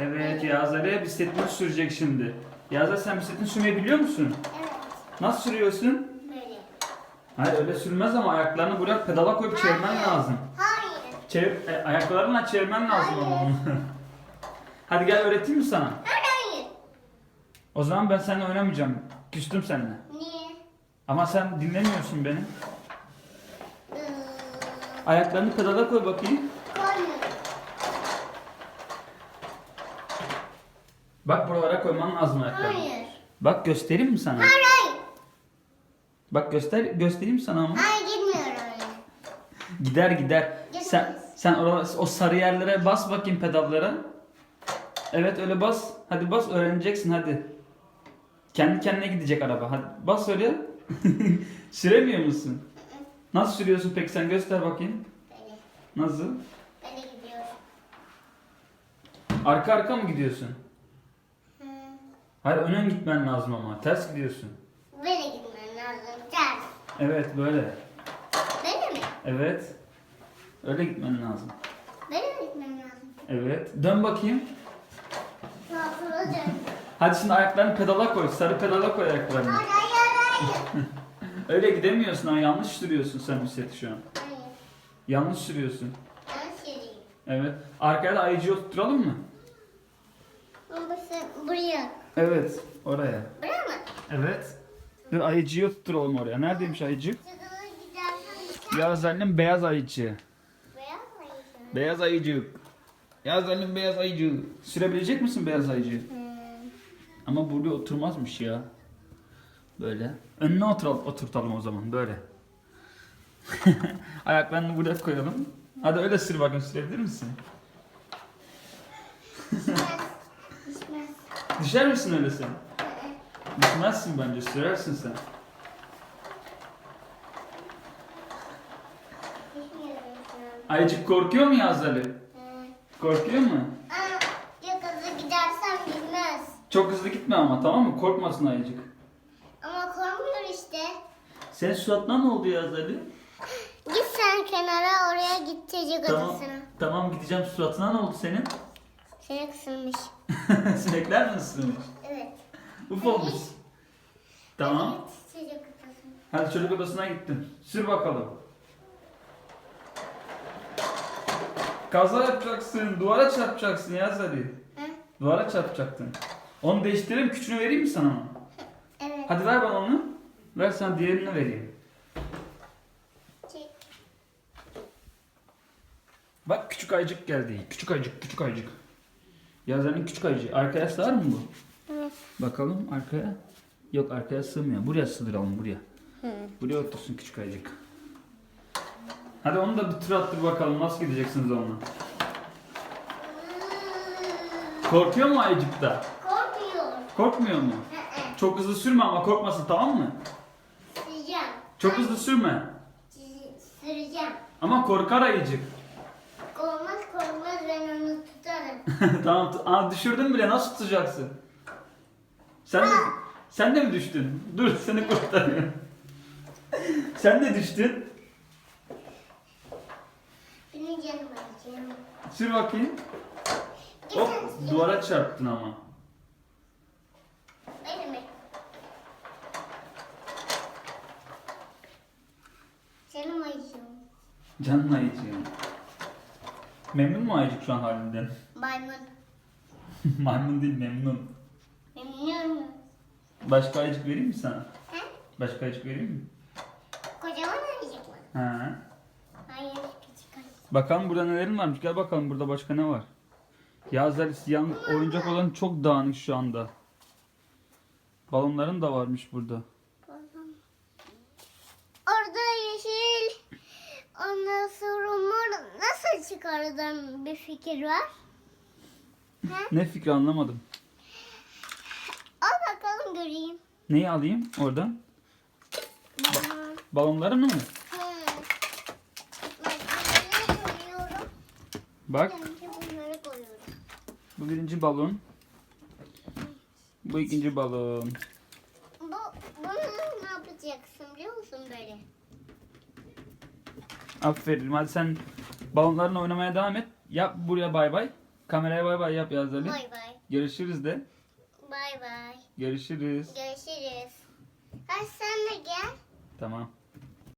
Evet Ali bisikletini sürecek şimdi. Ali sen bisikletini sürmeyi biliyor musun? Evet. Nasıl sürüyorsun? Böyle. Hayır öyle sürmez ama ayaklarını buraya pedala koyup çevirmen lazım. Hayır. Çevir, e, ayaklarınla çevirmen lazım ama onu. Hadi gel öğreteyim mi sana? Hayır. O zaman ben seninle oynamayacağım. Küstüm seninle. Niye? Ama sen dinlemiyorsun beni. Ayaklarını pedala koy bakayım. Bak buralara koyman lazım ayaklarını. Hayır. Bak göstereyim mi sana? Hayır hayır. Bak göster göstereyim sana ama. Hayır gitmiyor öyle. Gider gider. Gitmez. Sen sen oralara, o sarı yerlere bas bakayım pedallara. Evet öyle bas. Hadi bas öğreneceksin hadi. Kendi kendine gidecek araba. Hadi bas oraya. Süremiyor musun? Nasıl sürüyorsun peki sen göster bakayım. Böyle. Nasıl? Böyle gidiyor. Arka arka mı gidiyorsun? Hayır öne gitmen lazım ama. Ters gidiyorsun. Böyle gitmem lazım. Ters. Evet böyle. Böyle mi? Evet. Öyle gitmen lazım. Böyle mi gitmem lazım? Evet. Dön bakayım. Sola dön. Hadi şimdi ayaklarını pedala koy. Sarı pedala koy ayaklarını. Hayır hayır hayır. Öyle gidemiyorsun ama yanlış sürüyorsun sen bisikleti şu an. Hayır. Yanlış sürüyorsun. Ben süreyim. Evet. Arkaya da ayıcıyı oturtalım mı? Ama sen buraya. Evet. Oraya. Buraya mı? Evet. Dur ayıcıyı oturtalım oraya. Neredeymiş ayıcık? Gidersen Yaz annem beyaz ayıcı. Beyaz mı? Beyaz ayıcık. Yaz annem beyaz ayıcı. Sürebilecek misin beyaz ayıcı? Hmm. Ama buraya oturmazmış ya. Böyle. Önüne otur, oturtalım o zaman böyle. Ayaklarını buraya koyalım. Hadi öyle sür bakın sürebilir misin? Düşer misin öyle sen? Düşmezsin bence sürersin sen. Ayıcık korkuyor mu Yaz Ali? Hı. Korkuyor mu? Aa, ya hızlı gidersem bilmez. Çok hızlı gitme ama tamam mı? Korkmasın ayıcık. Ama korkmuyor işte. Senin suratına ne oldu Yaz Ali? Git sen kenara oraya git çocuk Tamam. odasına. Tamam gideceğim suratına ne oldu senin? Seni kısılmış. Sinekler mi ısırmış? Evet. Uf olmuş. Tamam. Çocuk odasına. Hadi çocuk odasına gittim. Sür bakalım. Kaza yapacaksın, duvara çarpacaksın ya Ali. Hı? Duvara çarpacaktın. Onu değiştireyim, küçüğünü vereyim mi sana? Evet. Hadi ver bana onu. Ver sana diğerini vereyim. Çek. Bak küçük ayıcık geldi. Küçük ayıcık, küçük ayıcık. Yazarın küçük ayıcığı. Arkaya sığar mı bu? Hı. Bakalım arkaya. Yok arkaya sığmıyor. Buraya sığdıralım buraya. Hı. Buraya otursun küçük ayıcık. Hadi onu da bir tur attır bakalım nasıl gideceksiniz onunla. Korkuyor mu ayıcık da? Korkmuyor. Korkmuyor mu? Hı hı. Çok hızlı sürme ama korkmasın tamam mı? Süreceğim. Çok hızlı sürme. Süreceğim. Ama korkar ayıcık. Korkmaz korkmaz ben onu tutarım. tamam Aa, düşürdün bile nasıl tutacaksın? Sen de, sen de mi düştün? Dur seni kurtarıyorum. sen de düştün. Benim canım acıyor. Sür bakayım. Hop duvara çarptın ama. Benim mi? Canım acıyor. Canın ayıcığım. Memnun mu ayıcık şu an halinden? Maymun. Maymun değil memnun. Memnun. Başka ayıcık vereyim mi sana? He? Başka ayıcık vereyim mi? Kocaman ayıcık mı? Ha. Hayır küçük ayıcık. Bakalım burada nelerin varmış. Gel bakalım burada başka ne var. Yazlar yan oyuncak olan çok dağınık şu anda. Balonların da varmış burada. Orada yeşil, ondan sonra mor nasıl çıkardan bir fikir var. Ne fikri anlamadım. Al bakalım göreyim. Neyi alayım oradan? Balon. Balonlarını mı? Hı. Bak bunları koyuyorum. Bak Önce bunları koyuyorum. bu birinci balon. Bu ikinci balon. Bu, bunu ne yapacaksın biliyor musun böyle? Aferin. Hadi sen balonlarla oynamaya devam et. Yap buraya bay bay. Kameraya bay bay yap Yağız Ali. Bay bay. Görüşürüz de. Bay bay. Görüşürüz. Görüşürüz. Hadi sen de gel. Tamam.